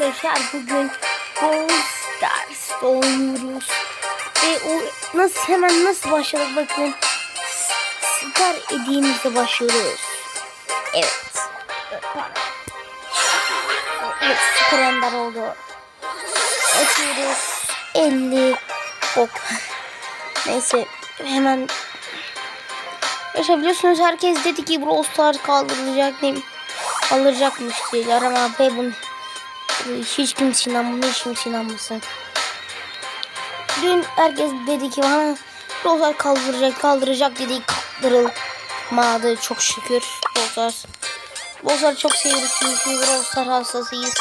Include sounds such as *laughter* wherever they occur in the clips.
arkadaşlar bugün Brawl Stars oynuyoruz. Ve o nasıl hemen nasıl başladık bakın. Star hediyemizle başlıyoruz. Evet. Evet süper ender oldu. Açıyoruz. 50 ok. Neyse hemen Yaşa biliyorsunuz herkes dedi ki Brawl Stars kaldırılacak ne alacakmış diyorlar ama be bunu hiç kimse inanmıyor hiç kimse inanmasın. Dün herkes dedi ki bana Stars kaldıracak kaldıracak dedi kaldırılmadı çok şükür. Brawl Stars çok seviyoruz çünkü Stars hastasıyız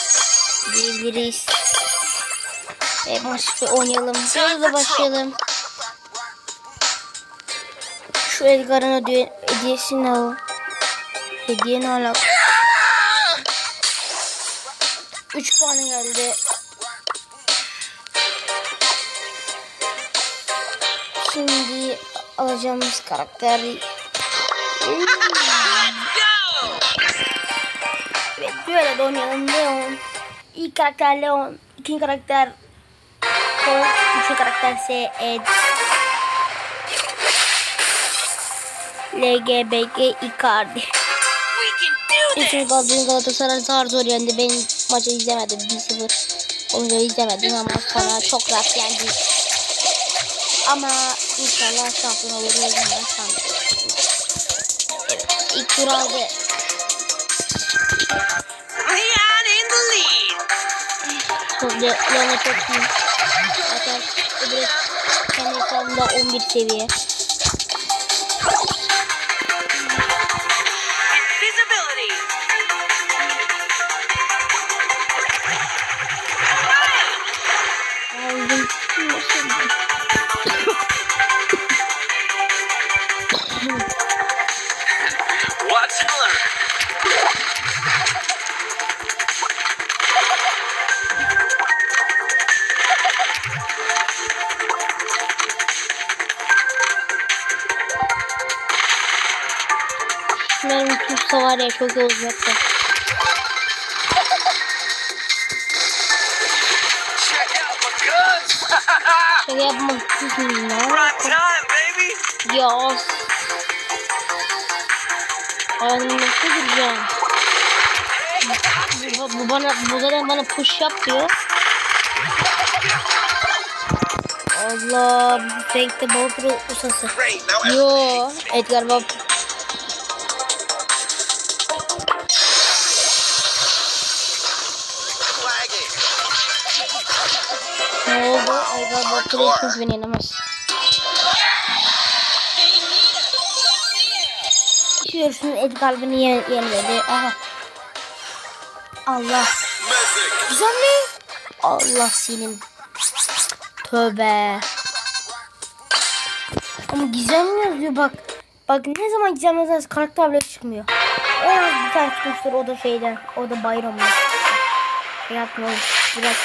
diyebiliriz. E, maçta oynayalım. Da başlayalım. Şu Edgar'ın hediye, hediyesini al. Hediye ne alaka? 3 puan geldi. Şimdi alacağımız karakter Evet böyle de oynayalım Leon. İlk karakter Leon. ikinci karakter Colt. Üçüncü karakter ise Ed. LGBG Icardi. Üçüncü Galatasaray Galatasaray zar zor yendi. Ben maçı izlemedim. 1-0 olunca izlemedim ama sonra çok rahat yendi. Ama inşallah şampiyon oluruz. Ben sanmıyorum. Evet ilk tur aldı. Leon in the lead. De yani çok iyi. Zaten öbür kendi hesabımda 11 seviye. Ya çok iyi olacaktı. Check out my guns. Şaka yapmak baby. Ya. Ben nasıl gireceğim? Bu, bu bana bu zaten bana push yap diyor. Allah fake de bal usası. Great. Now Yo Edgar bak. Ne oldu? Edgar bak Pro beni yenemez. Düşünüyorsun Edgar beni ye yeniledi. Aha. Allah. Güzel mi? Allah senin. Tövbe. Ama gizem yazıyor bak. Bak ne zaman gizem yazarsa karakter bile çıkmıyor. Az bir tane çıkmıştır o da şeyden. O da bayramda. Şey yapmıyor. Biraz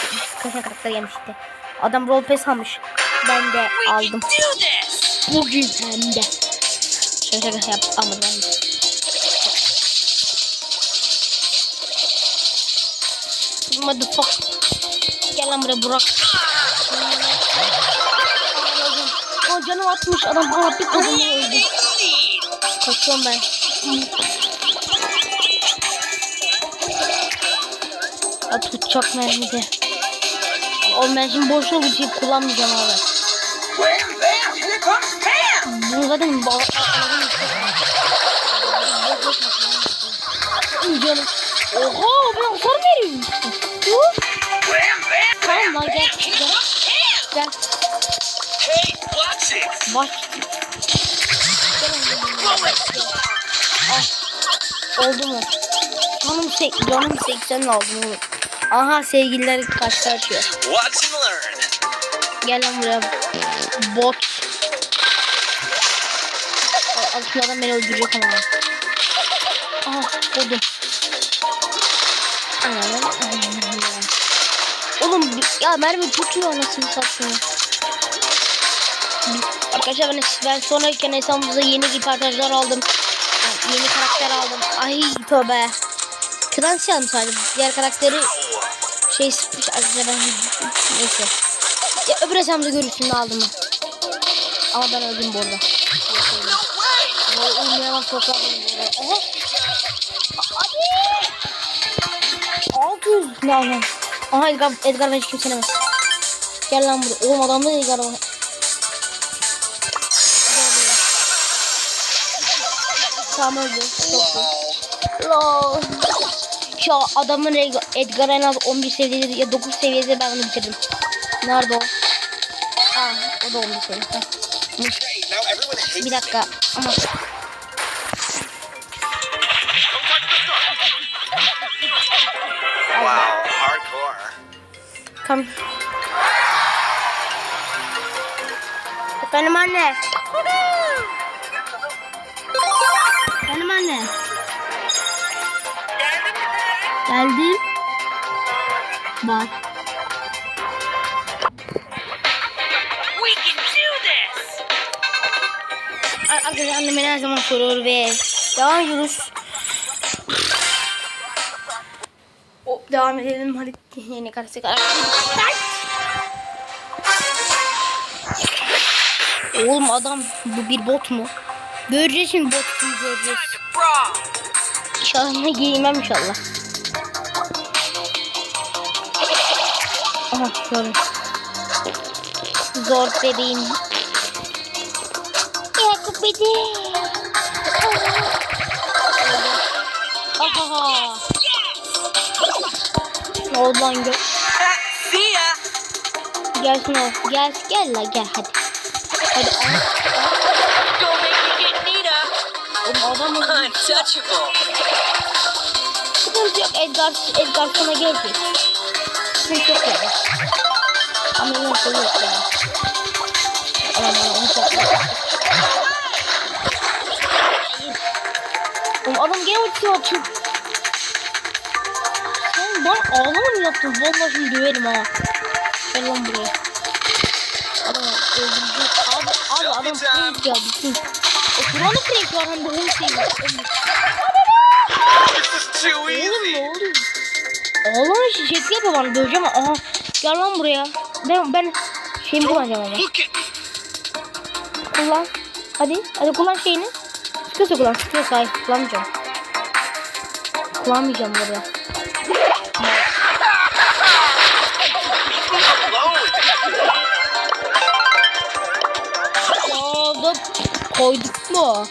kaşa karakter yemişti. Adam rol pes almış. Ben de aldım. Bugün hem de. Şaka şaka yap almadım ben. Motherfuck. Gel lan buraya Burak. O canım atmış adam bana bir kadını öldü. Kaçıyorum ben. Ya tutacak mermi de. Oğlum ben şimdi boşuna bu şeyi kullanmayacağım abi. Bunu zaten ba- Canım. Oha ben hasar veriyorum. Tamam lan gel. Gel. Gel. Baş. İt. Oldu mu? Canım, sek canım 80 aldım. Aha sevgililer kaçta açıyor. Gel lan buraya. Bot. A- Aslında adam beni öldürecek ama. Aha anam. Oğlum ya mermi tutuyor anasını. Bi- Arkadaşlar ben, ben sonraki hesabımıza yeni hipertajlar aldım. Yani yeni karakter aldım. Ay tövbe. Kıran şey aldım sadece. Diğer karakteri şey sıkmış arkadaşlar ben neyse. Ya, öbür hesabımda görürsün aldım. Ama ben öldüm bu arada. O uyumayan toprağı Oha. Abi. 600 ne lan? Aha Edgar, Edgar hiç kimselemez. Gel lan buraya. Oğlum adamda Edgar var. Tamam öldü. Çok iyi. Lol. Şu adamın Edgar- en az 11 seviyede ya 9 seviyede ben onu bitirdim. Nerede o? Aa, o da 11 seviyede. Bir dakika ama Wow, hardcore. Kam. Efendim anne. Efendim anne. Geldim. Bak. We can do this! Arkadaşlar annem beni her zaman soruyor ve devam ediyoruz. O, devam edelim hadi *laughs* yeni karısı Oğlum adam bu bir bot mu? Göreceğiz şimdi bot mu göreceğiz. İnşallah giymem inşallah. Aha gördüm. Zor bebeğim. Yakup bedi. Aha. Ne oldu lan gö? See ya! Gelsin o. Gel gel la gel hadi. Hadi Nita! Oğlum adam *laughs* öldü. Untouchable! Sıkıntı yok Edgar, Edgar sana gelecek. Sıkıntı yok yani. Ama yine şey yok yani. Ama bana onu çok Oğlum adam gene ulti atıyor. Sen bana ağlama mı yaptın? Vallahi şimdi döverim ha. Gel lan buraya. Adam öldürecek. Abi, abi adam frank ya. Bütün. O Kur'an'ı frank var hem de 10 seviyor. This is too Oğlum ne oluyor? Ağlama şişesi yapıyor bana döveceğim. Aha gel lan buraya. Ben ben şeyimi kullanacağım ama. Kullan. Hadi hadi kullan şeyini. Sıkıyorsa kullan. Sıkıyorsa hayır kullanmayacağım. Kullanmayacağım buraya. Koyduk. Koyduk mu?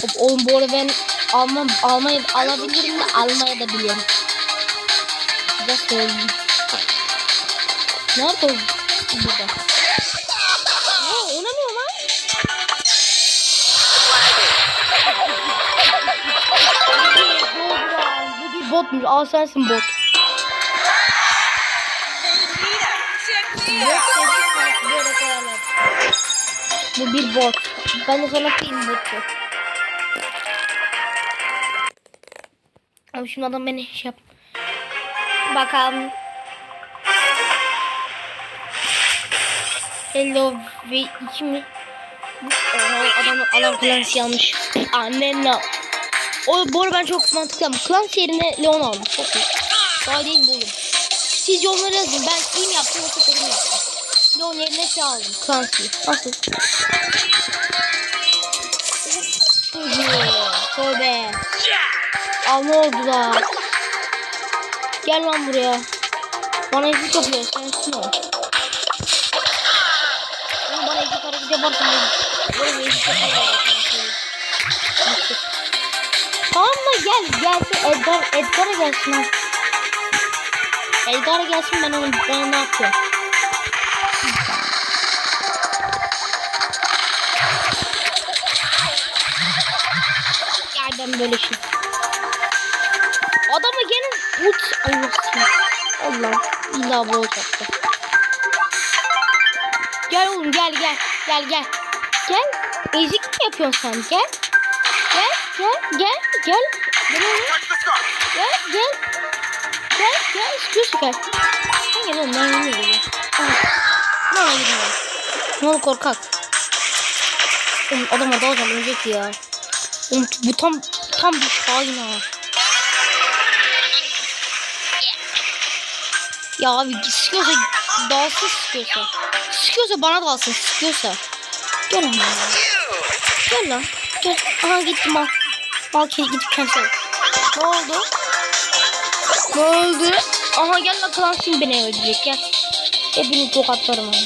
Hop, Oğlum bu arada ben almam, almayı alabilirim de almaya da biliyorum. Size söyleyeyim. Nerede o? Burada. Aa, oynamıyor lan. Bu bir botmuş. Al sensin bot. Bu bir bot. Ben de sana film botu. Abi şimdi adam beni şey yap. Bakalım. Hello ve iki mi? Oha adam adam Clancy almış. Annenle. O bu arada ben çok mantıklı yaptım. Clancy yerine Leon aldım. Çok iyi. Daha değil mi oğlum? Siz yorumları yazın. Ben iyi mi yaptım yoksa kötü mü yaptım? Leon yerine şey aldım. Clancy. Nasıl? Çocuğu. Tövbe. Al ne oldu la? Gel lan buraya. Bana ezik yapıyor. Sensin o. Oğlum bana ezik hareket yaparsın. Böyle bir ezik yapıyor. Tamam mı? Gel. Gelsin. Edgar, Edgar'a gelsin ha. Edgar'a gelsin ben onu ben ne yapıyorum? Gel ben böyle şey. Uç Allah'ım. Allah illa bu olacaktı. Gel oğlum gel gel gel gel. Gel. Ezik mi yapıyorsun sen? Gel. Gel gel gel gel. Gel oğlum. Gel gel. Gel gel istiyorsun gel. Sen gel oğlum ben yemiyorum. Ne olur gidiyorum. Ne olur korkak. Oğlum adam adam ölecek ya. Oğlum bu tam tam bir hain ha. Ya abi sıkıyorsa dalsın sıkıyorsa. Sıkıyorsa bana dalsın sıkıyorsa. Gel lan. Gel lan. Gel. Aha gitti mal. Mal kedi gidip kendisi. Ne oldu? Ne oldu? Aha gel lan klan şimdi beni öldürecek gel. Hepini tokatlarım abi.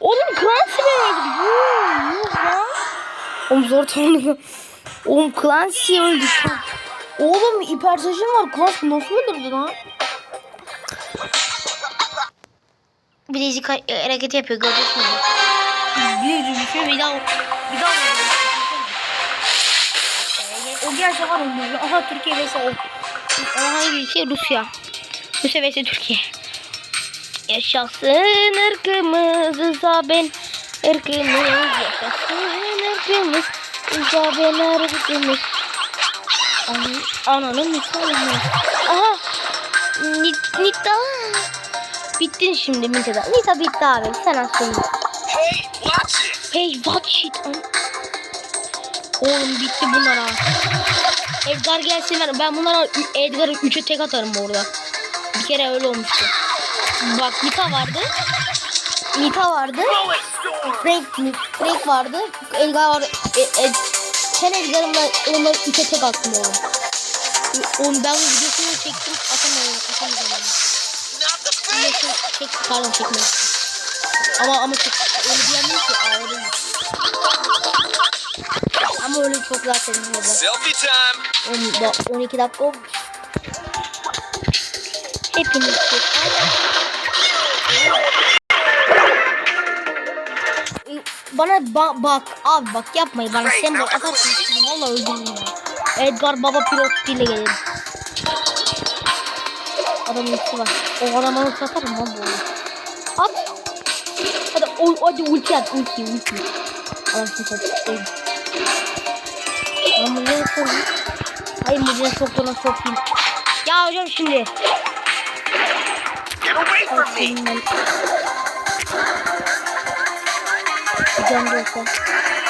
Oğlum Clancy beni öldürdü. Oğlum zor tanıdım. Oğlum Clancy öldü. Oğlum hipertajım var. Clancy nasıl öldürdü lan? Bilezik ha- hareket yapıyor gördünüz mü? Bir şey bir daha bir daha o gerçek var mı? Aha Türkiye vs. Aha ülke? Rusya. Rusya vs Türkiye. Yaşasın ırkımız ben ırkımız yaşasın ırkımız ben ırkımız An- Ananın nişanı Aha Nit, Nita. Bittin şimdi Nita Nita bitti abi sen aslında. Hey, watch it. Hey watch it An- Oğlum bitti bunlar ha Edgar gelsin ver ben bunlara Edgar'ı 3'e tek atarım bu arada. Bir kere öyle olmuştu. Bak Nita vardı. Nita vardı. Frank, Frank vardı. Edgar vardı. E, e, Edgar'ımla onları üçe tek attım oğlum. Ben videosunu çektim. The best. Videosunu çek, pardon çekmedim. Ama ama çok öyle diyemem ki. Değil. Ama öyle çok zaten burada. Selfie time. Oğlum bak 12 dakika olmuş. Hepiniz çok Bana ba- bak abi bak yapmayın bana sen bak atarsın valla öldürürüm. Edgar baba pilot ile gelirim. Adamın ultisi var. O adama ulti atarım lan bu. At. Hadi, o, hadi ulti at ulti ulti. Anasını satayım. Ben buraya sokayım. Hayır buraya soktuğuna sokayım. Ya hocam şimdi. Get away Ay, from me. Can olsa.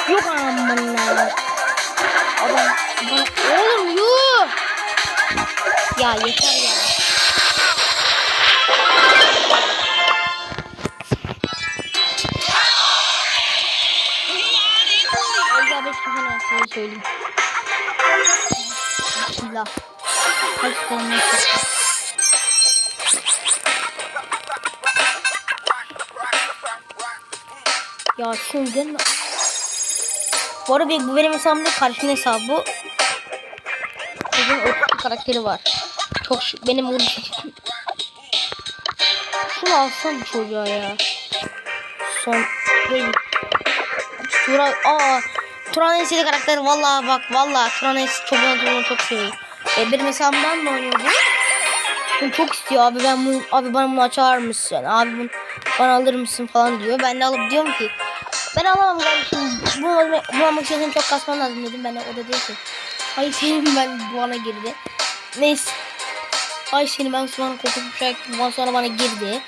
Yok aman ya. Adam bana... Oğlum yuh. Ya yeter ya. Beş kafa nasıl söyleyeyim. Bismillah. Kaç tane Ya şimdi Bu arada bu benim hesabım değil karşımın hesabı bu. Bugün 30 karakteri var. Çok şu, benim vuruş Şunu alsam çocuğa ya. Son değil. Tura aa Turan en sevdiği karakter vallahi bak vallahi Turan en çok ben çok seviyorum. E, benim hesabımdan mı oynuyor bu? Çok istiyor abi ben bunu abi bana bunu açar mısın? Abi bunu bana alır mısın falan diyor. Ben de alıp diyorum ki ben alamam kardeşim. Bunu almak için çok kasman lazım dedim. Ben de o da diyor ki hayır senin ben bana girdi. Neyse. Ay seni ben sonra kokup ondan sonra bana girdi.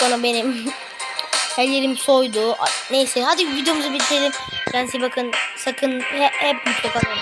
Sonra benim *laughs* ellerim soydu. Ay, Neyse hadi videomuzu bitirelim. Kendinize bakın. Sakın he- hep mutlu kalın.